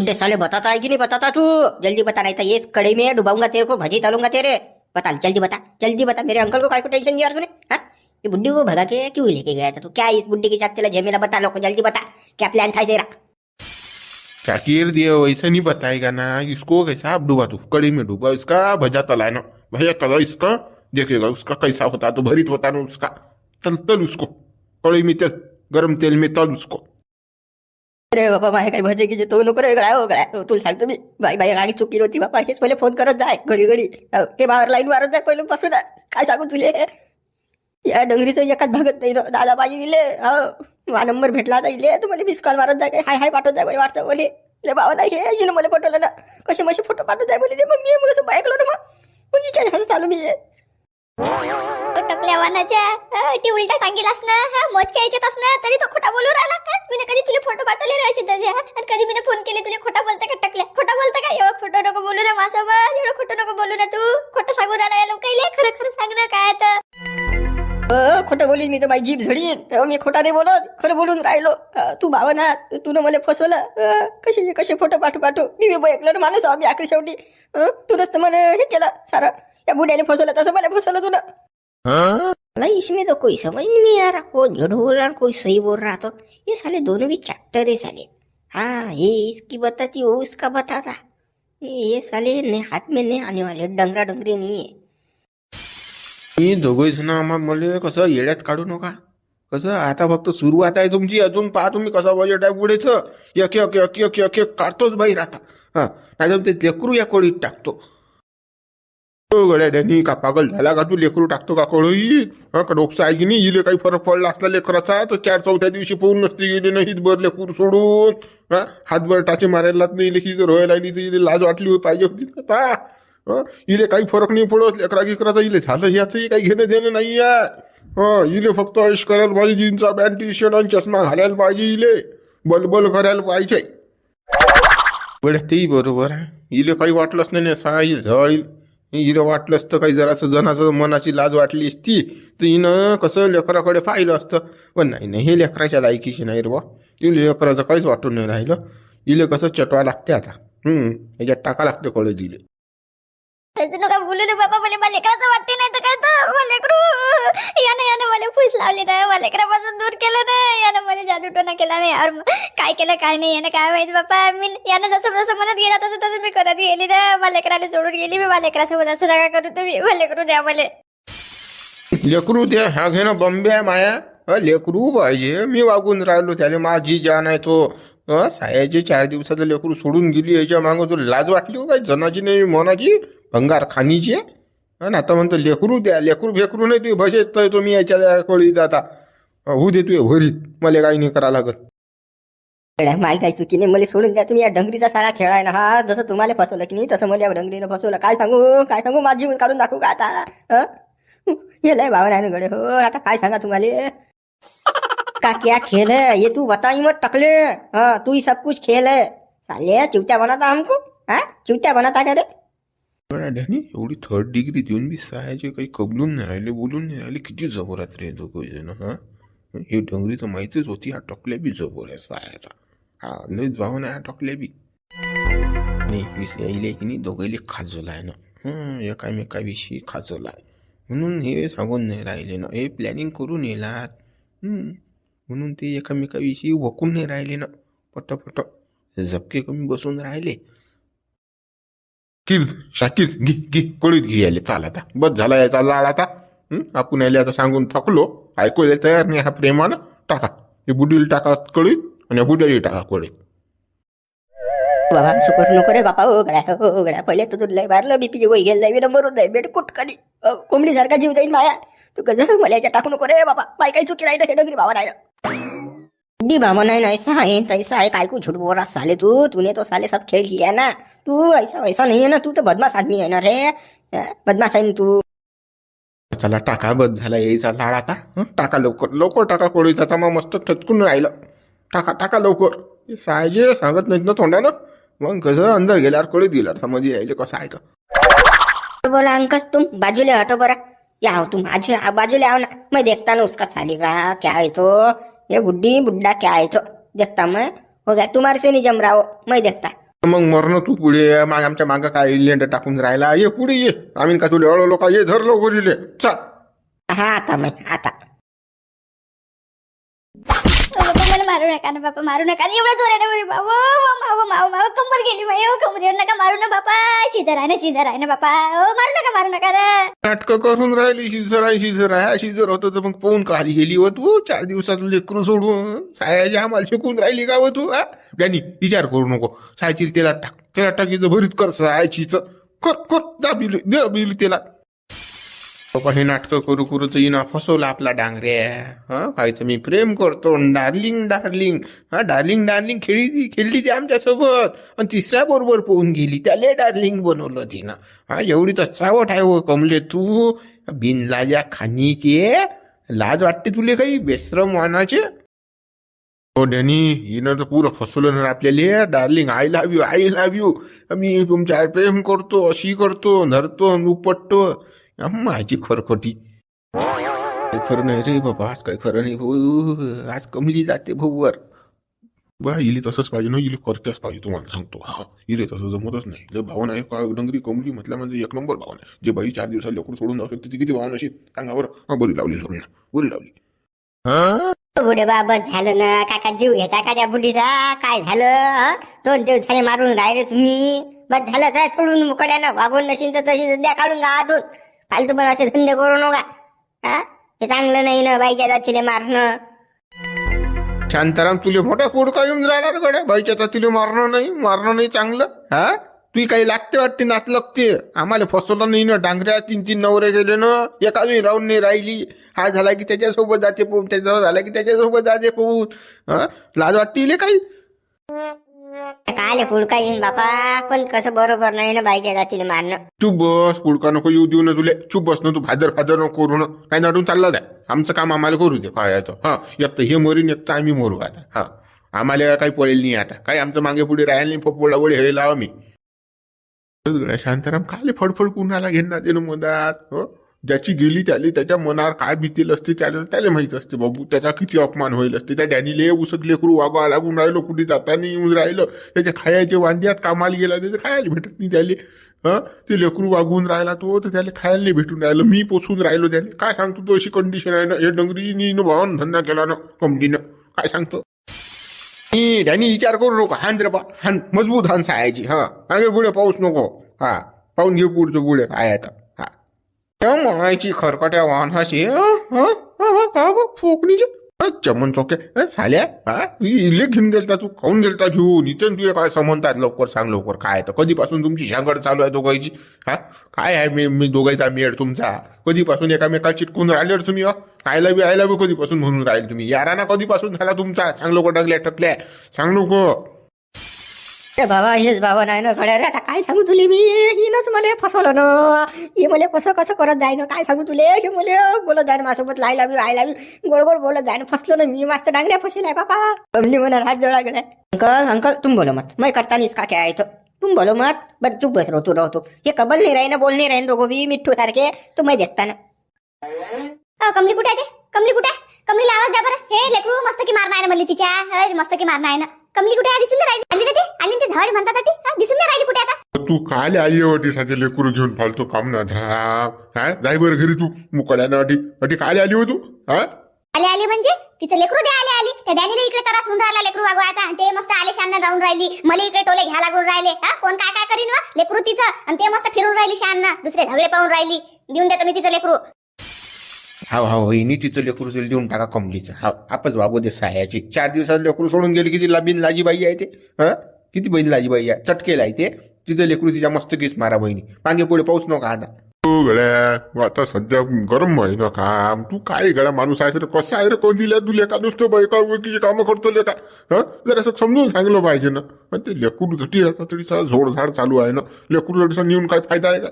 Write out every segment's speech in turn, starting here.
बुड्ढे साले बताता है कि नहीं बताता तू? जल्दी बता, नहीं तो ये कड़े में डुबाऊँगा तेरे को, भजी तलूँगा तेरे। बता, जल्दी बता जल्दी बता, मेरे अंकल को काय को टेंशन दिया तूने? हाँ? ये बुड्ढी को भगा के क्यों लेके गया था तू? क्या इस बुड्ढी के साथ तेरा बता लो जल्दी बता, क्या प्लान था तेरा? शाकिर दिए वैसे नहीं बताएगा ना, इसको कैसा डूबा तू? कड़ी में डूबा, इसका भजा तला ना? भैया तला इसका, देखेगा, उसका कैसा होता तो भरित होता ना उसका। तल तल उसको, कड़ी में तेल, गरम तेल में तल उसको। अरे बाबा माझ्या काही भजे गिजे तो नको रे गळ्या हो, हो तुला सांगतो मी बाई बाई गाडी चुकी होती बाबा हेच पहिले फोन करत जाय घडी घडी हे बाहेर लाईन मारत जाय पहिले पासूनच काय सांगू तुले? या डंगरीचं एकाच भागत नाही ना दादा बाजी दिले हो. हा नंबर भेटला आता इले. तू मला मिस कॉल मारत जाय काय हाय हाय पाठवत जाय बोले व्हॉट्सअप बोले ले बाबा नाही हे येणं मला पटवलं ना. कसे मसे फोटो पाठवत जाय बोले ते? मग मी मग असं ऐकलो ना मग. मग इच्छा झालं चालू मी टकल्या वानाच्या ती उलटा टांगेलास ना हा मोजक्या याच्यात ना तरी तो खोटा बोलू राहिला का? मी कधी तुला फोटो पाठवले रे असे त्याचे आणि कधी मी फोन केले तुला खोटा बोलता का टकल्या? खोटा बोलता का? एवढं खोटं नको बोलू ना माझ्यासोबत एवढं खोटं नको बोलू ना तू. खोटं सांगू राहिला या लोकांना खरं खरं सांग ना काय तर खोटं बोलीन मी तर माझी जीभ झडीन. मी खोटा नाही बोलत खरं बोलून राहिलो. तू भावना तू मला फसवलं. कसे कसे फोटो पाठव पाठव? मी बी ऐकलं ना माणूस आम्ही आखरी शेवटी अ, तूनच तर मला हे केलं सारं. या बुड्याला फसवलं तसं मला फसवलं तुला. मला इसमें तो कोई समझ नहीं आ रहा कौन झूठ बोल रहा कोई सही बोल रहा तो ये साले दोनों भी चैप्टर है साले हाँ ये इसकी बताती वो उसका बताता. ये साले ने हाथ में नहीं आने वाले डंगरा डंगरी नहीं है मी दोघे जण आम्हाला मला कसं येड्यात काढू नका? कसं? आता फक्त सुरुवात आहे तुमची अजून पहा तुम्ही कसा बजेट आहे पुढेच. एक एक एक एक एक एक काढतोच बाहेर आता हा नाही ते लेकरू या कोळीत टाकतो. हो गड्या डॅनी का पागल झाला का तू लेकरू टाकतो का कळोई हा का डोकसा आहे की नाही? इले काही फरक पडला असला लेकराचा? तर चार चौथ्या दिवशी पोहून नसते गेले नाहीत बर लेकरू सोडून. हा हातभर टाचे मारायला नाही लेखी जर व्हायला इले लाज वाटली पाहिजे होती आता. इले काही फरक नाही पडत लेकरा गिकराचा इले झालं ह्याचंही काही घेणं देणं नाही आहे. इले फक्त ऐश करायला पाहिजे जीन्सचा पॅन्ट टी शर्ट आणि चष्मा घालायला पाहिजे इले. बलबल करायला पाहिजे. बड्या तेही बरोबर आहे. इले काही वाटलंच नाही ना साईल झळ इले वाटलं असतं काही जरासं जणाचं मनाची लाज वाटली असती तर हिनं कसं लेकराकडे पाहिलं असतं. पण नाही नाही हे लेकराच्या लायकीची नाही रे बा तिला लेकराचं काहीच वाटून नाही राहिलं. इले कसं चटवा लागते आता. याच्यात ह्याच्यात टाका लागते कॉलेज दिले तू नका बोलू ना बाबा मला मला लेकराचं वाटते नाही तर काय तर? मला लेकरू यानं यानं मला फुस लावली नाही. मला लेकरापासून दूर केलं नाही. यानं मला जादूटोना केला नाही. यार काय केलं काय नाही. यानं काय माहीत बापा मी यानं जसं जसं म्हणत गेला तसं तसं मी करत गेली ना. मला लेकराला सोडून गेली मी. मला लेकरासोबत असं नका करू तुम्ही. मला लेकरू द्या मला. लेकरू द्या हा घेणं बॉम्बे आहे माया. लेकरू पाहिजे. मी वागून राहिलो त्याला. माझी जान आहे तो. हं, सायाचे चार दिवसाचं लेकरू सोडून गेली याच्या मागं तो लाज वाटली हो काय जनाची नाही मनाची भंगार खानीची आणि आता म्हणतो लेकरू द्या लेकरू फेकरू नाही तुम्ही भसेच तर तुम्ही याच्या कोळीत आता होऊ दे तू भरीत मला काही नाही करा लागत. गड्या, माय काय चुकी नाही मला सोडून द्या तुम्ही या डंगरीचा सारा खेळ आहे ना हा जसं तुम्हाला फसवलं की नाही तसं मला या डंगरीनं फसवलं. काय सांगू काय सांगू माझी काढून दाखवू का आता? हे लय भावना आहे ना गडे हो आता काय सांगा तुम्हाला? का क्या खेल है? ये तू बताई मत टकले। हाँ तू ही सब कुछ खेल है। साले चिवट्या बनाता हमको? हाँ? चिवट्या बनाता क्या रे? एवढी थर्ड डिग्री देऊन बी सायाचे काही कबलून नाही राहिले बोलून नाही राहिले किती जबरात रे दोघं जण हा? हे डोंगरी तर माहितीच होती हा टकल्या बी जबर आहे सायाचा हा लयच भावना हा टकल्या बी. नाही यायले की नाही दोघांले खाजवला आहे ना. हं, एकामेकाविषयी खाजवला आहे. म्हणून हे सांगून नाही राहिले ना. हे प्लॅनिंग करून येलात म्हणून ते एकामेकाविषयी वकून नाही राहिले ना. पट पट झपके कमी बसून राहिले. किल शाकीर घे घे कळीत घे यायले चाल आता. बस झाला याचा लाड आता. हं? आपण यायला आता सांगून थकलो. ऐकूया तयार नाही हा प्रेमानं. टाका. हे बुडील टाका कळीत आणि बुड्याली टाका कळीत. बाबा असं करू नको रे बापा. हो गड्या हो गड्या. पहिले तर तू लय मारलं. बीपी वय गेलं जाईल होत जाईल बेट कुठ कधी कोंबडी सारखा जीव जाईल माया तू कसं मला याच्या टाकू नको रे बाबा. माय काही चुकी नाही ना हे डगरी भावा नाही डी मामा नहीं ना ऐसा है तैसा है काय को झूठ बोल रहा साले तू तूने तो साले सब खेल किया ना। तू ऐसा वैसा नहीं है ना तू तो बदमाश आदमी है ना रे। बदमाश है ना तू। चला टाका बस झाला यायचा लाड आता हं? टाका लवकर लवकर टाका कळीत आता मग मस्त ठचकून राहिलं. टाका टाका लवकर. हे सायजे सांगत नाहीत ना तोंडानं? मग कसं अंदर गेल्यावर कळीत गेल्यावर समज राहिले कसं आहे तर. बोला अंकल तुम बाजू ले हटो बरा. या आओ तुम आज बाजू ले आओ ना. मैं देखता ना उसका साले का क्या है तो? ये बुड्ढी बुड्ढा क्या है तो? देखता मैं हो गया तुम्हारे से नहीं जम रहा हो मैं देखता. मग मरण तू पुढे माग आमच्या मागं काय लेंड टाकून राहिला? ये पुढे ये. आम्ही का तुला? अळो लोक ये धर लवकर इले. चल. हा आता मग आता बाबा मला मारू नका ना बापा मारू नका. एवढं जोराने ना बाबा माव माव माव कंबर गेली माय कंबर नका मारू ना बापा. शिजर आहे ना शिजर आहे ना बापा. ओ मारू नका मारू नका रे नाटकं करून राहिली शिजर आहे शिजर. आहे शिजर होतं तर मग पाहून खाली गेली व तू. चार दिवसात लेकरू सोडून सायाची आम्हाला शिकून राहिली का व तू हा? डॅनी विचार करू नको. सायची तेलात टाक तेलात टाकीचं भरीत कर सायचीच. कर कर दाबिली दाबिली त्याला. बाबा हे नाटकं करू करू तर हिनं फसवलं आपला डांगऱ्या. हा खायचं मी प्रेम करतो. Darling darling. हा डार्लिंग डार्लिंग खेळली खेळली ती आमच्यासोबत. आणि तिसऱ्या बरोबर पोहून गेली. त्याले डार्लिंग बनवलं तिनं. हा एवढी तर चावट आहे हो कमले तू. बिनलाजा खाणीचे. लाज वाटते तुले काही? बेश्रम वानाचे? हो डॅनी हिनं तर पुरं फसवलं ना आपल्याला. Darling I love you I love you मी तुमच्या प्रेम करतो अशी करतो धरतो उपटतो माझी खरखटी. काही खरं नाही रे बाबा आज काय खरं नाही भाऊ. आज कमली जाते भाऊवर. बा इले तसंच पाहिजे ना इले करतेच पाहिजे तुम्हाला सांगतो. हा इले तसं जमतच नाही. लय भावना आहे. का डंगरी कमली म्हटलं म्हणजे एक नंबर भावना आहे. जे बाई चार दिवसात लोकड सोडून जाऊ शकते ती किती भावना अशी सांगा हा बरी लावली सोडून बरी लावली. हा? बुढे बाबा झालं ना? काका जीव घेता का त्या बुढीचा? काय झालं? दोन दिवस झाले मारून राहिले तुम्ही. बस झालं काय सोडून. मुकड्यानं वागून नशीन तर तशी सध्या काढून गा आतून फालतू पण असे धंदे करू नका. हा? हे चांगलं नाही ना बाईच्या जातीले मारणं. शांताराम तुले मोठ्या का येऊन राहणार गड्या. बाईच्या जातीले मारणं नाही मारणं नाही चांगलं. हा? तुही काही लागते वाटते नात लागते? आम्हाला फसवलं नाही ना डांगऱ्या तीन तीन नवरे गेले ना. एका वेळी राहून नाही राहिली. हा झाला की त्याच्यासोबत जाते पोहून त्याचा झाला की त्याच्यासोबत जाते पोहून. हा? लाज वाटते इले काही? काले पुडका येईन बापा पण कसं बरोबर नाही ना बाईच्या जातील मारणं. चुप बस पुडका नको येऊ देऊ ना तुले. चुप बस ना तू फादर फादर नको करू ना. काही नडून चालला जाय आमचं काम आम्हाला करू दे पायाचं. हा एक तर हे मरीन एक तर आम्ही मरू आता. हा आम्हाला काही पळेल नाही आता. काय आमचं मागे पुढे राहिलं नाही पोपोळा वळी हे लावा मी शांताराम काले फडफड कुणाला घेणार ते मदात हो? ज्याची गेली त्याला त्याच्या मनावर काय भीतील असते त्याला त्याला माहीत असते बाबू. त्याचा किती अपमान होईल असते. त्या डॅनीले उसक लेकरू वागा लागून राहिलो कुठे जाताना येऊन राहिलं. त्याच्या खायचे वांद्यात कामाला गेला त्याचं खायला भेटत नाही त्याले. हं? ते लेकरू वागून राहिला तो तर त्याला खायला नाही भेटून राहिलं. मी पोचून राहिलो त्याला. काय सांगतो तो अशी कंडिशन आहे ना? हे डंगरीनी भावान धंदा केला ना कंपनीनं. काय सांगतो? मी डॅनी विचार करू नको. हान रे बा हान मजबूत हान सायाची हा. मागे गुळे पाऊस नको. हा. पाहून घे पुढचं गुळे काय आता? त्या म्हणायची खरकट्या वाहनाशी का चमन चौके झाल्या हा? तू इले घेऊन गेलता तू खाऊन गेलता घेऊन इथं तुझे काय संबंधात लवकर सांग लवकर काय तर कधीपासून तुमची शांगड चालू आहे दोघांची? हा? काय आहे मी मी दोघांचा मेड तुमचा? कधीपासून एकामेकाला चिटकून राहिले तुम्ही आयला बी आयला बी कधीपासून म्हणून राहील तुम्ही? याराना कधीपासून झाला तुमचा? सांग लवकर डगल्या टकल्या. सांग नको बाबा हेच बाबा नाही ना खड्या रे आता काय सांगू तुले मी? हिनच मला फसवलं ना. हे मला कसं कसं करत जाय ना काय सांगू तुले? हे मुले बोलत जाय ना माझ्यासोबत लाई लावी आय लावी गोड गोड बोलत जाय ना फसलो ना मी मस्त डांगऱ्या फसेल आहे बापा कमली म्हणा हात जवळ गड्या. अंकल अंकल तुम बोलो मत. मैं करता नहीं का क्या तो. तुम बोलो मत. बस चुप बस रहो तू रहो तू हे कबल नाही राही ना बोल नाही राही दोघो भी मिठ्ठू सारखे. तो मैं देखता ना. अ, कमली कुठे आहे ते? कमली कुठे? आहे कमलीला आवाज द्या बरं. हे लेकरू मस्त की मारणार आहे मला तिच्या. मस्त की मारणार आहे ना कमली कुठे आहे? दिसून राहिली. आली ते झावाडी म्हणतात ती? हा, दिसून नाही राहिली कुठे आता? तू काल आली होती साथे लेकरू घेऊन फालतो काम ना झाप. हा जाय बरं घरी तू मुकड्यानं अटी अटी काल आली हो तू? हा? आली आली म्हणजे? तिचं लेकरू द्या आले आली. त्या डॅनीला इकडे त्रास होऊन राहिला लेकरू वागवायचा. आणि ते मस्त आले शान राहून राहिली. मला इकडे टोले घ्या लागून राहिले. हा कोण काय काय करीन वा? लेकरू तिचं. आणि ते मस्त फिरून राहिली शान दुसरे झगडे पाहून राहिली. देऊन देतो मी तिचं लेकरू. हा हा वहिनी तिचं लेकरू तिला देऊन टाका कमलीचं हा आपच बाबू दे सायाची. चार दिवसात लेकरू सोडून गेली किती बिन लाजीबाई आहे ते. हा? किती बहीण लाजीबाई आहे चटकेला आहे ते. तिचं लेकरू तिच्या मस्तकीच मारा बहिणी. मागे पुढे पाऊस नका आता. हो गड्या आता सध्या गरम आहे ना काम तू काय गड्या माणूस आहेस रे कसं आहे रे कोण दिल्या तू लेखा नुसतं बायका ओळखीची कामं करतो लेखा हं? जरा असं समजून सांगलं पाहिजे ना. ते लेकरू झटी आता तरी झोडझाड चालू आहे ना. लेकरू जडीचा नेऊन काय फायदा आहे का?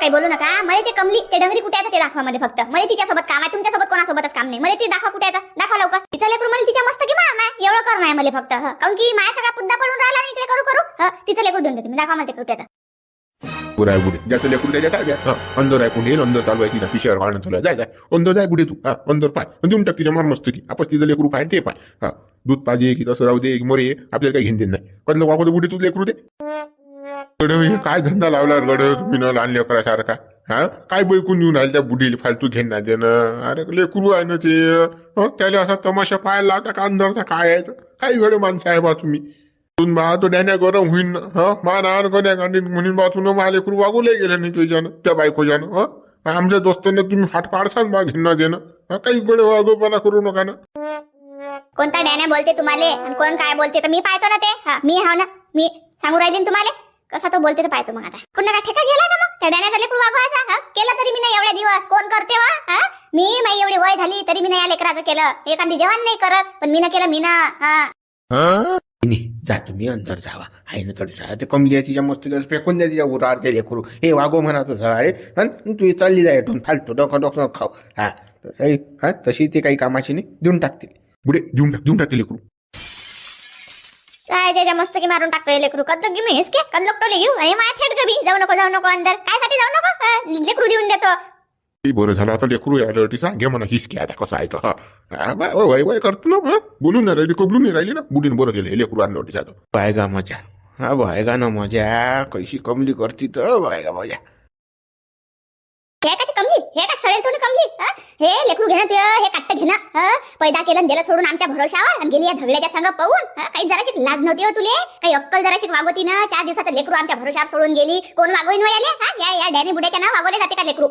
काही बोलू नका. मला ते कमली ते डंगरी कुठे आहे ते दाखवा मला फक्त. मला तिच्यासोबत काम आहे तुमच्यासोबत कोणासोबतच काम नाही. मला ती दाखवा कुठे आहे दाखवा लवकर. तिचा लेकरू मला तिच्या मस्त की मारणार एवढं करणार आहे मला फक्त कारण की माझ्या सगळा पुद्दा पडून राहिला इकडे करू करू. तिचं लेकरू देऊन देते. मी दाखवा मला ते कुठे आहे पुरा आहे बुडे ज्याचं लेकरू त्याच्या काय हा अंदर आहे अंदर चालू आहे तिला वाढणं चालू आहे. जाय जाय. अंदर जाय बुडे तू. हा अंदर पाय. देऊन टाक तिच्या मार मस्त की. आपण तिचं लेकरू पाय ते पाय. हा दूध पाहिजे की तसं राहू दे मोरे. आपल्याला काही घेऊन देत नाही. कसलं वापरतो बुडे तू लेकरू दे गड हे काय धंदा लावला गड तुम्ही न लहान लेकरासारखा? हा? काय बैकून येऊन आले त्या बुढीला? फालतू घेणार देणं. अरे लेकरू आहे ना ते. त्याला असा तमाशा पाहायला लावता का अंधारचा? काय आहे काय गड माणसं आहे बा तुम्ही बा तो डॅन्या गरम होईन. हा? मा नान गण्या गांडी म्हणून बा तुला मा लेकरू वागवले गेलं नाही तुझ्यानं त्या बायकोच्यानं हं? आमच्या दोस्तांना तुम्ही फाट पाडसान बा घेणं देणं. काही गड वागोपणा करू नका ना. कोणता डॅन्या बोलते तुम्हाला? कोण काय बोलते? तर मी पाहतो ना ते. मी हा ना मी सांगू राहिले तुम्हाला? कसा तो बोलते तर पाहतो मग आता. पुन्हा का ठेका गेला का मग? त्या लेकरू वागवायचा हा? केलं तरी मी नाही एवढे दिवस. कोण करते वा? हा? मी माझी एवढी वय झाली तरी मी नाही या लेकराचं केलं. एखादी जेवण नाही करत पण मी ना केलं मी ना हा जा तुम्ही अंदर जावा. आहे ना थोडीसा ते कमली आहे तिच्या मस्त फेकून द्या तिच्या उरावर ते लेकरू हे वागो म्हणा तो सगळे. आणि तू चालली जाय इथून फालतू डोकं डोकं खाऊ. हा तसंही हा? तशी ते काही कामाची नाही. देऊन टाकतील. बुडे देऊन टाक देऊन टाक ते लेकरू. काय त्याच्या मस्त की मारून टाकतोय लेकरू. कद की मी हेच के कद टोले घेऊ? अरे माझ्या थेट गबी जाऊ नको जाऊ नको अंदर. काय साठी जाऊ नको? हा, लेकरू देऊन देतो. ते बरं झालं. आता लेकरू यायला ती सांगे. म्हणा हिसके आता कसं आहे तर. हा. हा, बा- वय वय- करतो ना हा? बोलून नाही राहिली कबलून नाही राहिली ना. बुडीन बरं गेले. लेकरू आणलं होती जातो बायगा मजा. हा बायगा ना मजा. कशी कमली करती तर बायगा मजा. हे हे का कमली हे? लेकरू घेणं ते हे काट्ट घेणं पैदा केलं गेलं दिलं सोडून आमच्या भरोशावर आणि गेली या झगड्याच्या संग पाहून काही जराशी लाज नव्हती हो तुले? काही अक्कल जराशी वागवती ना? चार दिवसाचं लेकरू आमच्या भरोशावर सोडून गेली. कोण वागवीन वयाले हो या या डॅनी बुड्याच्या ना वागवले जाते का लेकरू?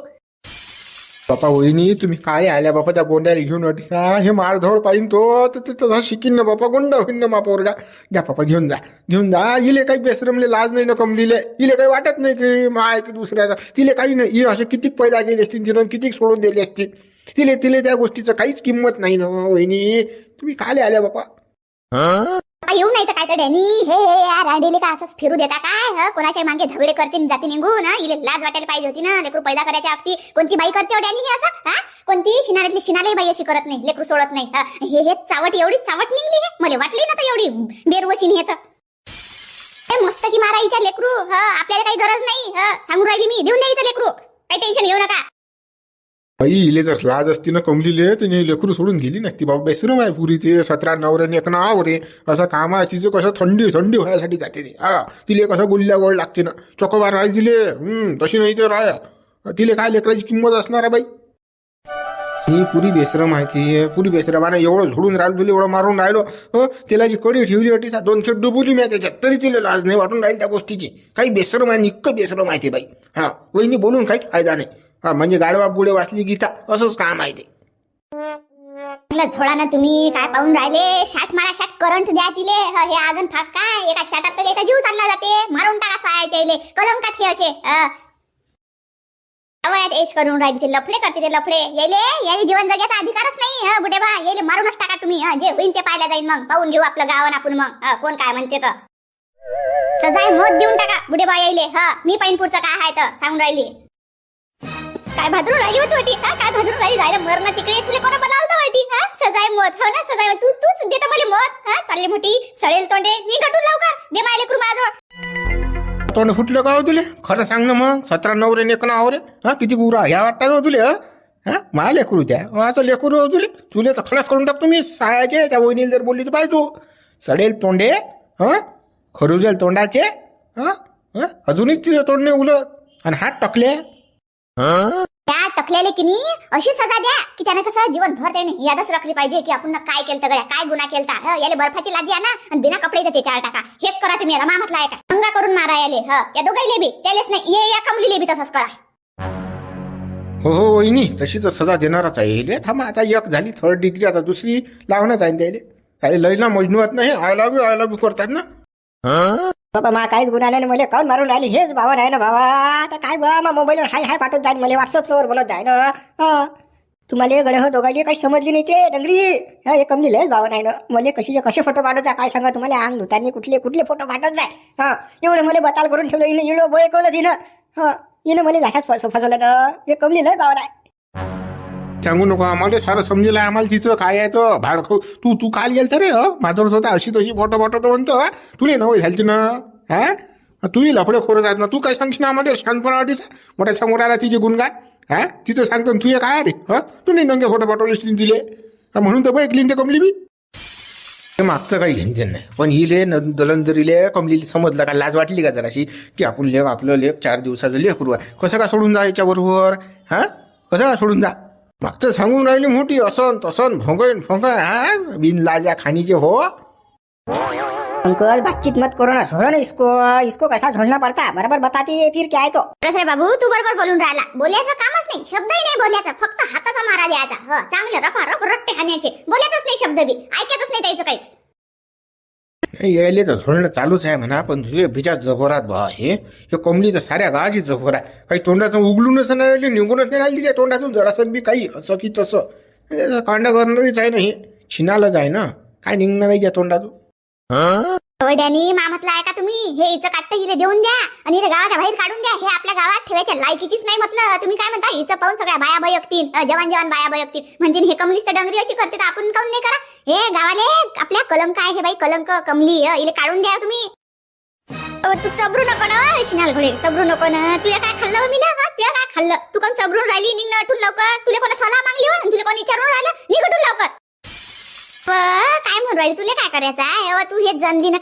बापा वहिनी तुम्ही काय आल्या बापा त्या गोंड्याला घेऊन अटीसा हे मारधोड पाहिजे तो तर तसा शिकीन ना बापा गोंडा होईन ना मा पोरगा. घ्या बापा घेऊन जा घेऊन जा. इले काही बेसरमले लाज नाही ना कमलीले. इले काही वाटत नाही की माय की दुसऱ्याचा. तिले काही नाही. ही असे कितीक पैदा गेले असतील तिनं कितीक सोडून दिले असतील. तिले तिले त्या गोष्टीचं काहीच किंमत नाही ना वहिनी. तुम्ही काले आल्या बापा. आता येऊ नाही तर काय तर डॅनी? हे हे या रांडेले का असंच फिरू देता काय? कोणाच्या मागे झगडे करतील जाती निघून इले लाज वाटायला पाहिजे होती ना लेकरू पैदा करायच्या अगदी. कोणती बाई करते हो डॅनी हे असं? हा? कोणती? शिनाऱ्यातली शिनालाही बाई अशी करत नाही लेकरू सोडत नाही. हे हे चावट एवढी चावट निघली हे? मला वाटली ना तर एवढी बेरवशीन हे तर. हे मस्त की मारायच्या लेकरू. ह आपल्याला काही गरज नाही. हं? सांगून राहिली मी देऊन द्यायचं लेकरू. काही टेन्शन घेऊ नका. बाई इले जर लाज असती ना कमलीले तर लेकरू सोडून गेली नसती. बाबा बेसरम आहे पुरीचे सतरा नवऱ्याने एक नाव रे. असं काम आहे तिचं कसं थंडी थंडी व्हायसाठी जाते ती. हा तिले कसं गुल्ल्या गोळ लागते ना. चोकोबार राहाय तिले. तशी नाही तर राया. तिले काय लेकराची किंमत असणार आहे बाई? ही पुरी बेसरम आहे. ती पुरी बेसरमाने एवढं झोडून राहिलो तुला एवढं मारून राहिलो. हो तिला जी कडी ठेवली होती सा दोन खेळ डुबुली मी त्याच्यात. तरी तिला लाज नाही वाटून राहील त्या गोष्टीची. काही बेसरम आहे निक्क बेसरम आहे बाई. हा वहिनी बोलून काही फायदा नाही. हा म्हणजे गाडवा पुढे वाचली गीता असंच काम आहे ते. म्हणलं ना तुम्ही काय पाहून राहिले? शाट मारा शाट करंट द्या तिले. ह, हे आगन फाक काय? एका शाटात तर त्याचा जीव चालला जाते. मारून टाका सायाच्या इले. कलंकात हे असे अ. एश करून राहिले ते लफडे करते ते लफडे. येले याले जीवन जगायचा अधिकारच नाही ह बुढे बा. येले मारूनच टाका तुम्ही ह, जे होईन ते पाहिलं जाईन मग. पाहून घेऊ आपलं गावन आपण मग. ह, कोण काय म्हणते तर. सजाय मोत देऊन टाका बुढे बा यायले ह मी पाहिन पुढचं काय आहे तर सांगून राहिली. काय भादरून राहिली होती वाटी हा? काय भाजून राहिली? जायला मरण तिकडे तुला कोणा बोलावलं वाटी हा? सजाय मत हो ना सजाय तू तूच देता मला मत हा? चालली मोठी सडेल तोंडे निघटून लवकर. दे मायले कुर माझं तोंड फुटलं का हो तुले? खरं सांग ना मग सतरा नवरे नेक नाव रे हा? किती गुरा ह्या वाटतात हो तुले हा? मा लेकरू त्या हो, असं लेकरू हो तुले. तुले तर खलास करून टाकतो मी सायाचे त्या वहिनीला जर बोलली तर पाहिजे तू. सडेल तोंडे हा? खरुजेल तोंडाचे हा? हा? तिचं तोंड नाही उलट. आणि हात टाकले. त्या टकलेले की नाही अशी सजा द्या की त्यानं कसं जीवन भर त्याने यादच राखली पाहिजे की आपण काय केलं गड्या काय गुन्हा केलता. याला याले बर्फाची लादी आणा आणि बिना कपडे त्याच्यावर टाका. हेच करा तुम्ही रमा म्हटलं आहे का? अंगा करून मारा याले ह या दोघाईले बी त्यालेच नाही ये या कमलीले बी तसंच करा. हो हो वहिनी तशी तर सजा देणारच आहे. हे थांबा आता एक झाली थर्ड डिग्री आता दुसरी लावणं आहे त्याला. काही लयला मजनू नाही I love you I love you करतात ना. बाबा मा काहीच गुन्हा नाही मला काऊन मारून राहिले? हेच भावा नाही ना भावा. आता काय बा मा मोबाईलवर हाय हाय पाठवत जाईन मला व्हॉट्सअप व्हॉट्सअपवर बोलत जाय ना हा? तुम्हाला गड हो दोघाली काही समजली नाही ते डंगरी. हा हे कमली लयच भावा नाही ना. मला कशीचे कसे फोटो पाठवत जा काय सांगा तुम्हाला? अंग धुतानी कुठले कुठले फोटो पाठवत जाय हा? एवढे मला बताल करून ठेवलं हिनं इडो बोयकवलं तिनं. हा? इनं मला घासाच फसवलं ना हे कमली लय भावा नाही. सांगू नको आम्हाला सारं समजेल आम्हाला तिचं काय आहे तर भाड तू तू काल गेल तर रे हो? माझ्यावर होता अशी तशी फोटो फोटो तो म्हणतो तुले नवय झालती ना हा? तूही लफडे खोरत आहेत ना तू काय सांगशील आम्हाला? शांतपणा वाटीस मोठ्या समोर आला तिचे गुणगान हा? तिचं सांगतो तू हे काय रे हा? तू नाही नंगे फोटो पाठवलेस तिले म्हणून तर बाई ते कमली बी ते मागचं काही घेणं नाही. पण हिले दलंदरीले कमलीला समजलं का? लाज वाटली का जराशी? की आपण लेख आपलं लेख चार दिवसाचं लेकरू आहे कसं का सोडून जा याच्याबरोबर हा? कसं का सोडून जा? मागचं सांगून राहिली मोठी असन तसन भोंगन भोंगन हा बिन लाजा खाणीचे हो अंकल बातचीत मत करो ना छोड़ो ना इसको इसको कैसा छोड़ना पड़ता है बराबर बताती है फिर क्या है तो रे बाबू तू बरोबर बोलून राहिला बोलायचं कामच नाही शब्दही नाही बोलायचा फक्त हाताचा मारा द्यायचा हो चांगलं रफा रफ रट्टे हाण्याचे बोलायचंच नाही शब्द बी ऐकायचंच नाही त्याचं काहीच यायले तर झोडणं चालूच आहे म्हणा पण तुझे बिजा जगोरात बा हे. हे कोंबडी तर साऱ्या गावाची जगोर आहे. काही तोंडातून उघडूनच नाही राहिली निघूनच नाही राहिली त्या तोंडातून जरासं बी काही असं की तसं. कांड करणारीच आहे ना हे. छिनालच आहे ना. काय निघणार आहे त्या तोंडातून? डॅनी मामतला आहे का तुम्ही? हे हिचं काटतं हिला देऊन द्या आणि हिला गावाच्या बाहेर काढून द्या. हे आपल्या गावात ठेवायच्या लायकीचीच नाही म्हटलं. तुम्ही काय म्हणता? हिचं पाहून सगळ्या बाया बयकतील. जवान जवान बाया बयकतील. म्हणजे हे कमलीच तर डंगरी अशी करते तर आपण काऊन नाही करा? हे गावाले आपल्या कलंक आहे हे बाई कलंक कमली. इले हिला काढून द्या तुम्ही. तू चबरू नको ना शिनाल घोडे. चबरू नको ना. तुला काय खाल्लं मी ना? तुला काय खाल्लं? तू कोण चबरून राहिली? निघ ना लवकर. तुला कोणा सलाह मागली हो तुला कोणी विचारून राहिलं? निघ उठून लवकर. व, काय राहिली तुला काय करायचं आहे? तू हे जमली ना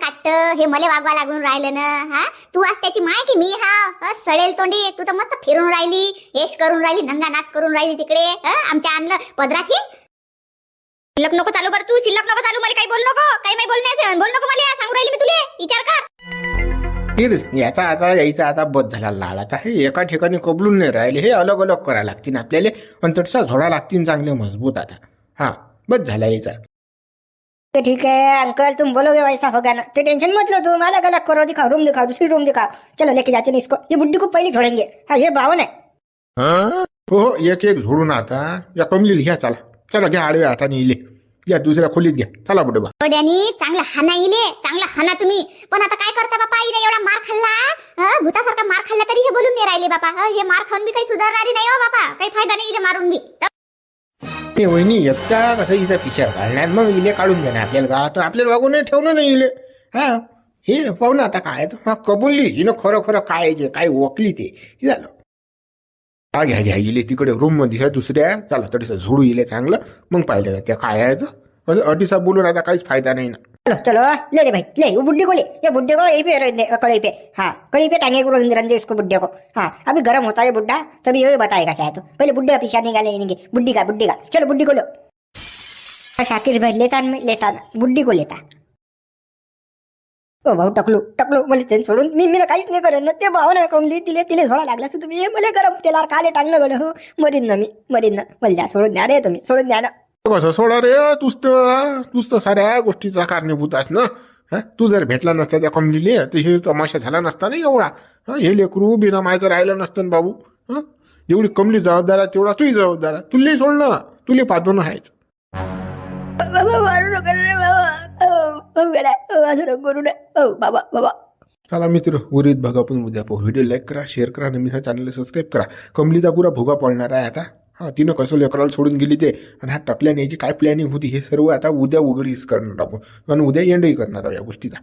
हे मला वागवा लागून राहिलं ना हा? तू आज त्याची माय की मी हा? सडेल तोंडी तू तर मस्त फिरून राहिली यश करून राहिली नंगा नाच करून राहिली तिकडे आमच्या आणलं पदरात हे शिल्लक नको चालू कर तू शिल्लक नको चालू मला काही बोल नको काही नाही बोलण्याचं बोल नको मला सांगू राहिली मी तुले विचार कर. याचा आता यायचा आता बद झाला लाल आता हे एका ठिकाणी कबलून नाही राहिले हे अलग अलग करायला लागतील आपल्याला आणि तसा झोडा लागतील चांगले मजबूत आता. हा बस झाला यायचा तो ठीक है अंकल तुम बोलोगे वैसा होगा ना? तो टेंशन मत लो तुम अलग अलग करो दिखाओ रूम दिखाओ दूसरी रूम दिखाओ। चलो लेके जाते हैं इसको। ये बुड्ढी को पहले छोड़ेंगे। हाँ ये बावन है। हो? हो एक एक झोडून आता। या कमलीला घ्या चला। चला घ्या आडव्या हाताने इले या दुसऱ्या खोलीत घ्या चला बुडे बा। चांगला हाना इले चांगला हाना तुम्ही। पण आता काय करता बापा? इने एवढा मार खाल्ला हं? भूतासारखा मार खाल्ला तरी हे बोलून नाही राहिले बापा. हं? हे मार खाऊन बी काही सुधारणारी नाही हो बापा. काही फायदा नाही इले मारून बी. ते वहिनी एकटा कसं हिचा पिक्चर काढण्यात मग इले काढून देणार आपल्याला. का तर आपल्याला वागून नाही ठेवणं नाही इले. हा? हे पाहू ना आता काय. तर हा कबुलली हिनं खरं खरं काय जे काय ओकली ते. हे झालं. हा घ्या घ्या. गेले तिकडे रूममध्ये. ह्या दुसऱ्या. चला तरी झुडू इले चांगलं. मग पाहिलं जातं. काय आहे असं अटीसा बोलून आता काहीच फायदा नाही ना. चलो चलो ले ले भाई ले वो बुड्ढे को ले ये बुड्ढे को यही पे रहने कड़ी पे हाँ कड़ी पे टांगे को रंग उसको बुड्ढे को हाँ अभी गर्म होता है बुड्ढा तभी यही बताएगा क्या है तो पहले बुड्ढे का पीछा निकाले इनके बुड्ढी का बुड्ढी का चलो बुड्ढी को लो शाकिर भाई लेता लेता बुड्ढी को लेता ओ भाऊ टकलू टकलू मला ते सोडून मी मी काहीच नाही करेन ना ते भाऊ ना कमली तिले तिले सोडा लागला असं तुम्ही हे मला गरम तेला काले टांगलं गड हो मरीन ना मी मरीन ना मला द्या सोडून द्या रे तुम्ही सोडून द्या ना कसं सोडा रे तूच तर तूच तर साऱ्या गोष्टीचा कारणीभूत आहेस ना? हा? तू जर भेटला नसता त्या कमलीले तर हे तमाशा झाला नसता ना एवढा? हा हे लेकरू बिना मायचं राहिलं नसतं ना बाबू हा? जेवढी कमली जबाबदार आहे तेवढा तूही जबाबदार आहे. तुला सोडणं तुले ना आहेच बाबा मारू नका रे बाबा. असं बाबा चला मित्र उरीत बघा पण उद्या पाहू. व्हिडिओ लाईक करा शेअर करा आणि मी हा चॅनलला सबस्क्राईब करा. कमलीचा पुरा भोगा पडणार आहे आता. हा तिनं कसं लेकराला सोडून गेली ते. आणि हा टकल्या न्यायची काय प्लॅनिंग होती हे सर्व आता उद्या उघडीस करणार आपण. आणि उद्या एंडही करणार आहोत या गोष्टीचा.